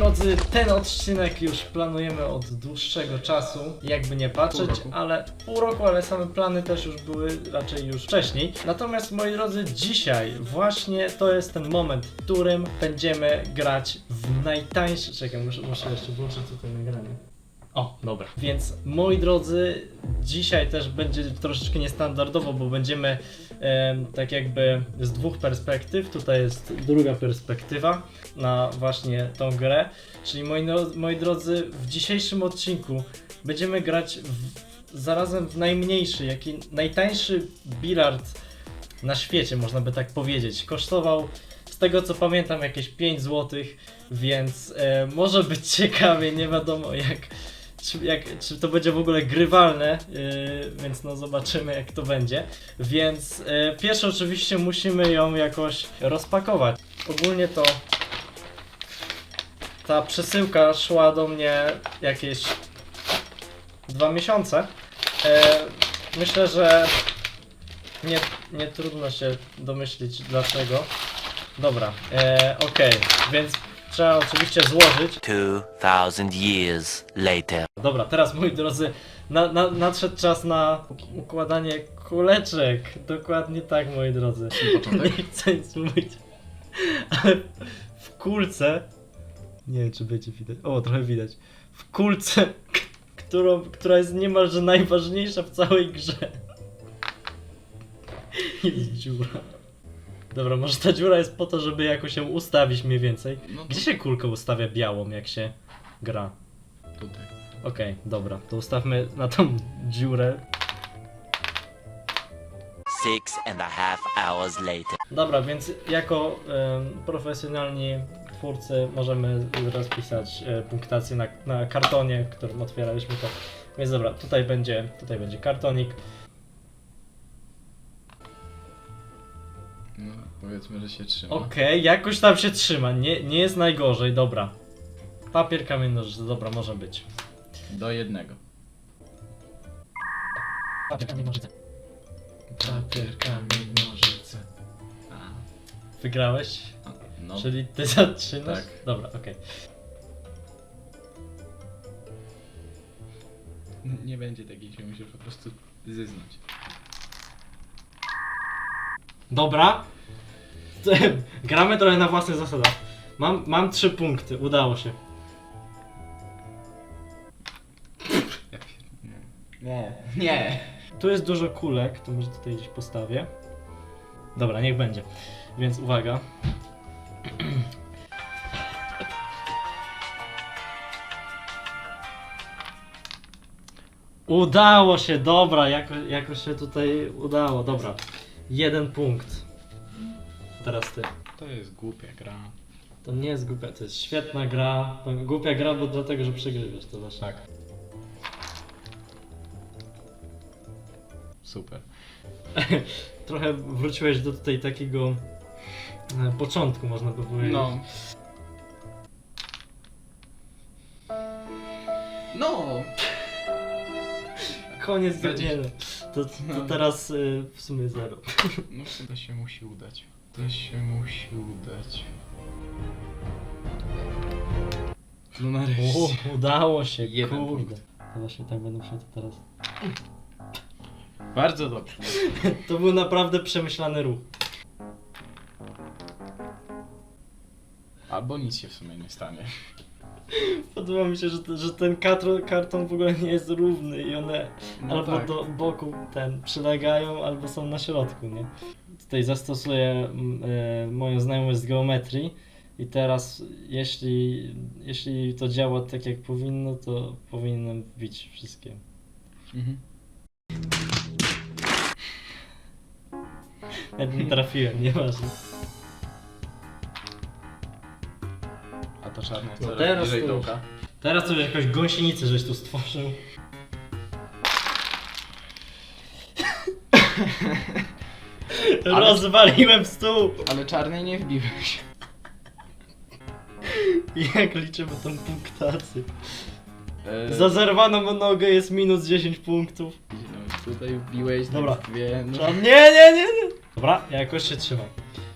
drodzy, ten odcinek już planujemy od dłuższego czasu, jakby nie patrzeć, Pół ale pół roku, ale same plany też już były raczej już wcześniej. Natomiast moi drodzy, dzisiaj właśnie to jest ten moment, w którym będziemy grać w najtańszy... Czekaj, muszę, muszę jeszcze włączyć tutaj nagranie. O, dobra. Więc moi drodzy, dzisiaj też będzie troszeczkę niestandardowo, bo będziemy em, tak jakby z dwóch perspektyw. Tutaj jest druga perspektywa na właśnie tą grę. Czyli moi, no, moi drodzy, w dzisiejszym odcinku będziemy grać w, zarazem w najmniejszy, jak i najtańszy bilard na świecie, można by tak powiedzieć. Kosztował z tego co pamiętam jakieś 5 zł, więc e, może być ciekawie, nie wiadomo jak, czy, jak, czy to będzie w ogóle grywalne, yy, więc no zobaczymy jak to będzie. Więc yy, pierwsze oczywiście musimy ją jakoś rozpakować. Ogólnie to ta przesyłka szła do mnie jakieś dwa miesiące. E, myślę, że nie, nie trudno się domyślić dlaczego. Dobra, e, okej, więc trzeba oczywiście złożyć. 2,000 years later. Dobra, teraz moi drodzy, na, na, nadszedł czas na układanie kuleczek. Dokładnie tak, moi drodzy. Nie chcę nic mówić, ale w kulce. Nie wiem, czy będzie widać. O, trochę widać. W kulce, którą, która jest niemalże najważniejsza w całej grze. Jest dziura. Dobra, może ta dziura jest po to, żeby jakoś ją ustawić mniej więcej. No Gdzie się kulkę ustawia białą, jak się gra? tutaj. Okej, dobra, to ustawmy na tą dziurę. Six and a half hours later. Dobra, więc jako em, profesjonalni twórcy możemy rozpisać e, punktację na, na kartonie, którym otwieraliśmy to. Więc dobra, tutaj będzie, tutaj będzie kartonik. No, powiedzmy, że się trzyma. Okej, jakoś tam się trzyma, nie, nie jest najgorzej, dobra. Papier, kamień, nożyce, dobra, może być. Do jednego. Papier, kamień, nożyce. Papier, kamień, nożyce. A, Wygrałeś? no. Czyli ty zaczynasz? Tak. Dobra, okej. Nie będzie takiej, że musisz po prostu zyznąć. Dobra. Gramy trochę na własnych zasadach. Mam, mam trzy punkty, udało się. Nie. Nie. Tu jest dużo kulek, to może tutaj gdzieś postawię. Dobra, niech będzie. Więc uwaga. Udało się, dobra, jako, jakoś się tutaj udało, dobra. Jeden punkt. Teraz ty. To jest głupia gra. To nie jest głupia, to jest świetna gra. Głupia gra, bo dlatego, że przegrywasz to właśnie. Tak. Super. Trochę wróciłeś do tutaj takiego e, początku, można by powiedzieć. No. No. Koniec gry. To, to No. teraz y, w sumie zero. No to się musi udać. To się musi udać. No nareszcie. U, udało się, Jeden kurde. punkt. To właśnie tak będę musiał to teraz. Bardzo dobrze. To był naprawdę przemyślany ruch. Albo nic się w sumie nie stanie. Podoba mi się, że, te- że ten karton, karton w ogóle nie jest równy i one No albo tak. do boku ten przylegają, albo są na środku, nie? Tutaj zastosuję mm, e, moją znajomość z geometrii i teraz jeśli, jeśli to działa tak jak powinno, to powinienem wbić wszystkie. Mhm. Nawet nie trafiłem, nieważne. A to czarne No co teraz bliżej to już. dołka. Teraz to już jakąś gąsienicę żeś tu stworzył. Rozwaliłem stół! Ale czarnej nie wbiłeś. Jak liczymy tą punktację? E, Za zerwaną nogę jest minus 10 punktów. no, tutaj wbiłeś Dobra. dwie. No. Nie, nie, nie, nie! Dobra, ja jakoś się trzymam.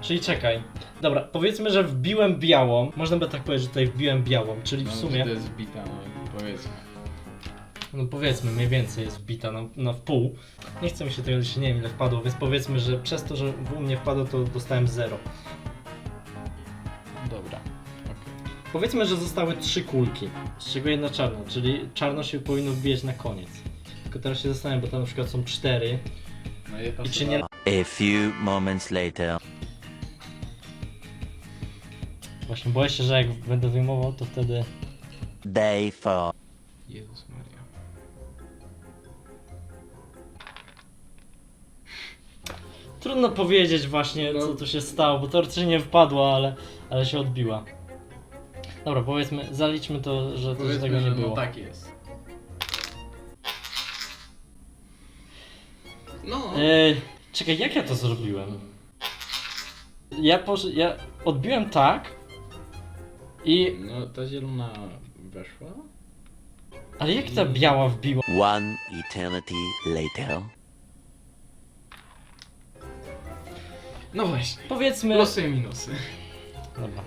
Czyli czekaj. Dobra, powiedzmy, że wbiłem białą. Można by tak powiedzieć, że tutaj wbiłem białą, czyli w No, sumie. To jest wbita, no powiedzmy. No powiedzmy, mniej więcej jest wbita na, na w pół. Nie chcę mi się tego, jeszcze nie wiem ile wpadło, więc powiedzmy, że przez to, że u mnie wpadło, to dostałem 0. Dobra. okej. Powiedzmy, że zostały trzy kulki, z czego jedna czarna, czyli czarno się powinno wbijać na koniec. Tylko teraz się zastanawiam, bo tam na przykład są cztery. No I czy nie... A few moments later. Właśnie boję się, że jak będę wyjmował, to wtedy... Day 4. Jezus Maria. Trudno powiedzieć właśnie, No. co tu się stało, bo teoretycznie nie wpadła, ale, ale się odbiła. Dobra, powiedzmy, zaliczmy to, że, to, że Powiedzmy, tego nie że było. no tak jest. No. E, czekaj, jak ja to zrobiłem? Ja, posz... ja odbiłem tak i... No ta zielona weszła? Ale jak ta biała wbiła? One eternity later. No właśnie. Powiedzmy... Plusy i minusy. Dobra.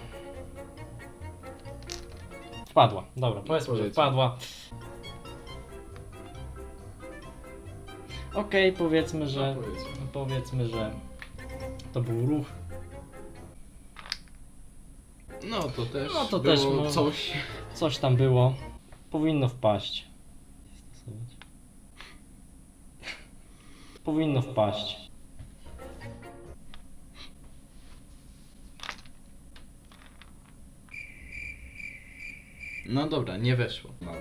Wpadła, dobra, powiedzmy, że Powiedzmy. wpadła. Okej, powiedzmy, że... No, powiedzmy. Powiedzmy, że to był ruch. No to też No to było też mo- coś. Coś tam było. Powinno wpaść. Powinno wpaść. No dobra, nie weszło. No.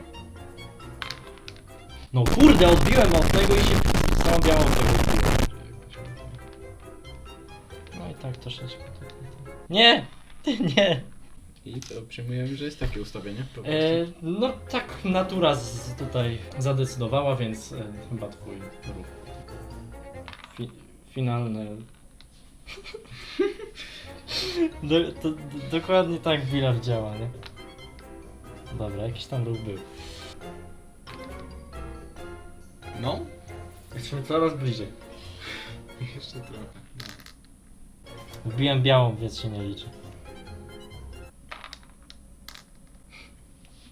No kurde, odbiłem od tego i się całą białą tego odbiłem. No i tak troszeczkę. tak, tak. Nie! Nie! I to przyjmujemy, że jest takie ustawienie. Po prostu. E, no tak natura z, tutaj zadecydowała, więc e, chyba twój ruch. Fi, finalny. do, to, dokładnie tak Bilar działa, nie? Dobra, jakiś tam ruch był. No. Jesteśmy coraz bliżej. Jeszcze trochę. Wbiłem białą, więc się nie liczy.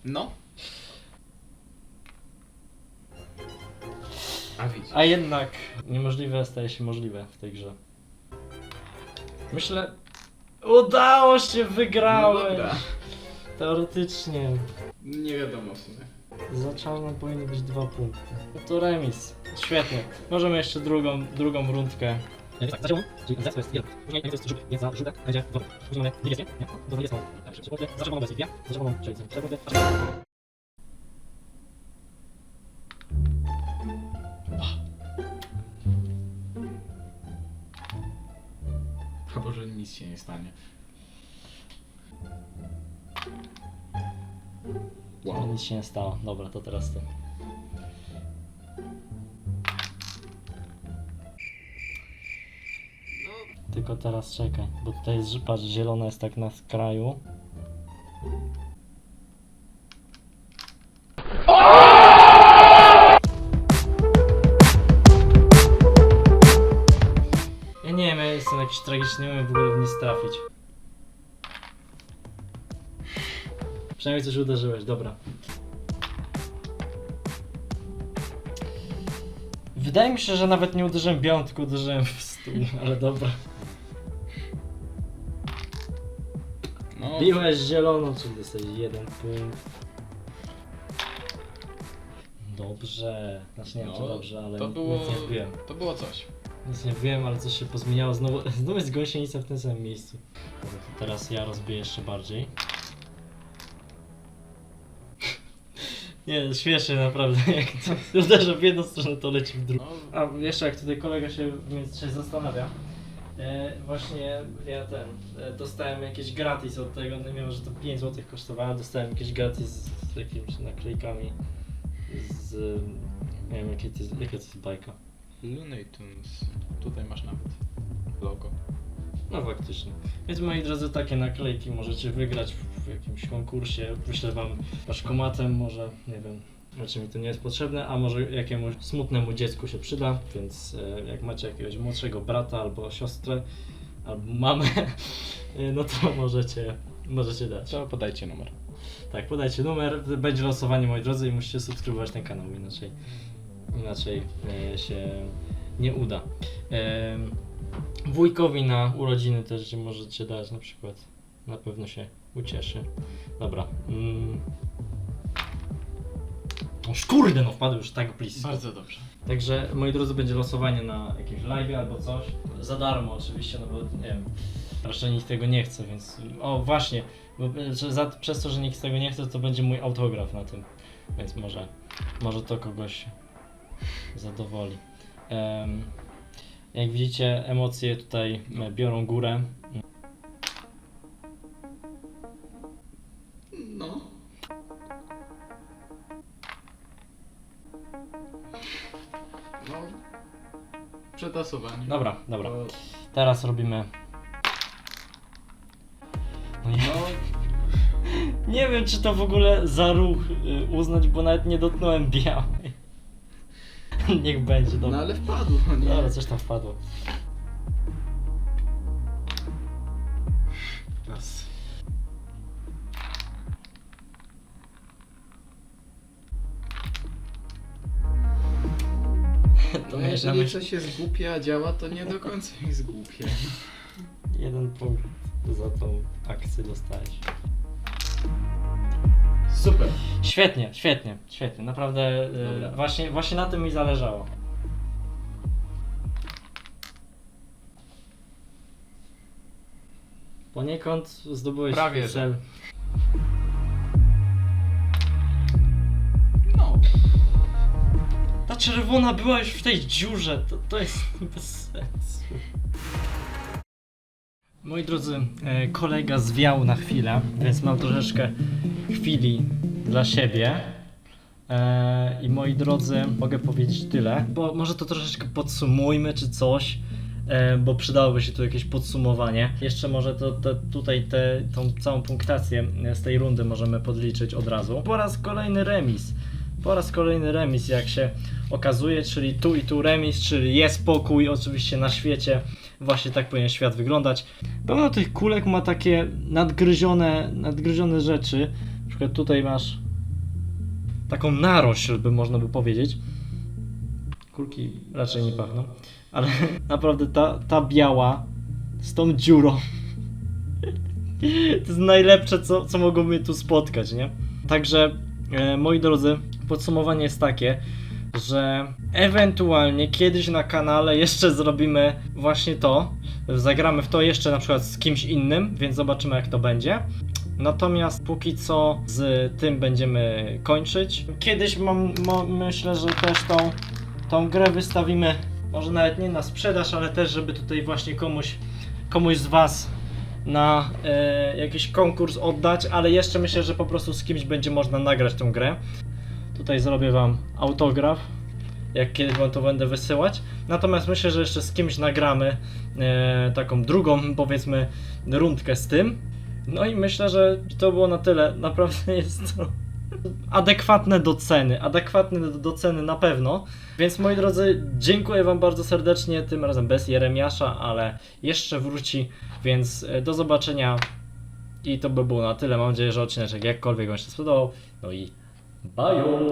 No. A widzisz. A jednak niemożliwe staje się możliwe w tej grze. Myślę... Udało się, No wygrałem! dobra. Teoretycznie. Nie wiadomo w sumie. Za czarną powinny być dwa punkty. To remis. Świetnie. Możemy jeszcze drugą, drugą rundkę. Tak, za zieloną, czyli Z to jest jeden. Później to jest żółty, więc za żółtek będzie dwa. Później mamy niebieskie, nie? To niebieską. Tak, trzy punkty. Za czerwoną będzie dwie. Za czerwoną, czyli punkty. Chyba, że nic się nie stanie. Wow. Nic się nie stało. Dobra, to teraz ty. Tylko teraz czekaj, bo tutaj jest, patrz, zielona jest tak na skraju. Ja nie wiem, ja jestem jakiś tragiczny, nie umiem w ogóle w nic trafić. Przynajmniej coś uderzyłeś, dobra. Wydaje mi się, że nawet nie uderzyłem białą, tylko uderzyłem w stół, ale dobra. No. Biłeś zieloną, czyli dostałeś jeden punkt. Dobrze. Znaczy nie wiem, czy No, dobrze, ale to nic było, nie wbiłem. to było coś. Nic nie wiem, ale coś się pozmieniało. Znowu, znowu jest gąsienica w tym samym miejscu. Dobra, to teraz ja rozbiję jeszcze bardziej. Nie, śmieszę naprawdę, jak to uderza w jedną stronę, to leci w drugą. No, A jeszcze jak tutaj kolega się międzyczasie zastanawia, e, właśnie ja ten, e, dostałem jakieś gratis od tego, nie wiem, że to 5 zł kosztowało, dostałem jakieś gratis z, z jakimiś naklejkami z, nie wiem jakie to jest, jaka to jest bajka. Looney Tunes. Tutaj masz nawet logo. No faktycznie. Więc moi drodzy, takie naklejki możecie wygrać w, w jakimś konkursie. Wyślę wam paszkomatem, może, nie wiem, znaczy mi to nie jest potrzebne, a może jakiemuś smutnemu dziecku się przyda, więc e, jak macie jakiegoś młodszego brata albo siostrę, albo mamę, y, no to możecie, możecie dać. To podajcie numer. Tak, podajcie numer, będzie losowanie moi drodzy i musicie subskrybować ten kanał, inaczej, inaczej e, się nie uda. E, wujkowi na urodziny też możecie dać na przykład, na pewno się ucieszy. Dobra. O kurde, no wpadł już tak blisko. Bardzo dobrze. Także moi drodzy, będzie losowanie na jakimś live albo coś. Za darmo oczywiście, no bo nie wiem. Raczej nikt tego nie chce, więc. O właśnie, bo że za, przez to, że nikt tego nie chce, to będzie mój autograf na tym. Więc może, może to kogoś zadowoli. Em, jak widzicie, emocje tutaj biorą górę. Przetasowanie. Dobra, dobra. To- Teraz robimy. No nie, No, nie wiem, czy to w ogóle za ruch y, uznać, bo nawet nie dotknąłem białej. Niech będzie, no dobra. ale wpadło, nie? Dobra, coś tam wpadło. Jeżeli myśli coś jest głupie, a działa, to nie do końca jest głupie. jeden punkt za tą akcję dostałeś. Super. Świetnie, świetnie, świetnie. Naprawdę Dobra. y, właśnie, właśnie na tym mi zależało. Poniekąd zdobyłeś Prawie, że. cel. Czerwona była już w tej dziurze, to, to jest bez sensu. Moi drodzy, e, kolega zwiał na chwilę, więc mam troszeczkę chwili dla siebie. E, I moi drodzy, mogę powiedzieć tyle, bo może to troszeczkę podsumujmy czy coś, e, bo przydałoby się tu jakieś podsumowanie. Jeszcze może to, to tutaj te, tą całą punktację z tej rundy możemy podliczyć od razu. Po raz kolejny remis. Po raz kolejny remis, jak się okazuje, czyli tu i tu remis, czyli jest pokój oczywiście na świecie. Właśnie tak powinien świat wyglądać. Pełno tych kulek ma takie nadgryzione, nadgryzione rzeczy. Na przykład tutaj masz taką narośl, by można by powiedzieć. Kulki raczej nie pachną, ale naprawdę ta, ta biała z tą dziurą to jest najlepsze, co, co mogło mnie tu spotkać, nie? Także, e, moi drodzy, podsumowanie jest takie, że ewentualnie kiedyś na kanale jeszcze zrobimy właśnie to. Zagramy w to jeszcze na przykład z kimś innym, więc zobaczymy jak to będzie. Natomiast póki co z tym będziemy kończyć. Kiedyś mam, myślę, że też tą, tą grę wystawimy, może nawet nie na sprzedaż, ale też, żeby tutaj właśnie komuś, komuś z Was na e, jakiś konkurs oddać, ale jeszcze myślę, że po prostu z kimś będzie można nagrać tą grę. Tutaj zrobię Wam autograf, jak kiedyś Wam to będę wysyłać. Natomiast myślę, że jeszcze z kimś nagramy e, taką drugą, powiedzmy, rundkę z tym. No i myślę, że to było na tyle. Naprawdę jest to adekwatne do ceny. Adekwatne do, do ceny na pewno. Więc moi drodzy, dziękuję Wam bardzo serdecznie. Tym razem bez Jeremiasza, ale jeszcze wróci. Więc e, do zobaczenia. I to by było na tyle. Mam nadzieję, że odcinek jakkolwiek Wam się spodobał. No i Bye all!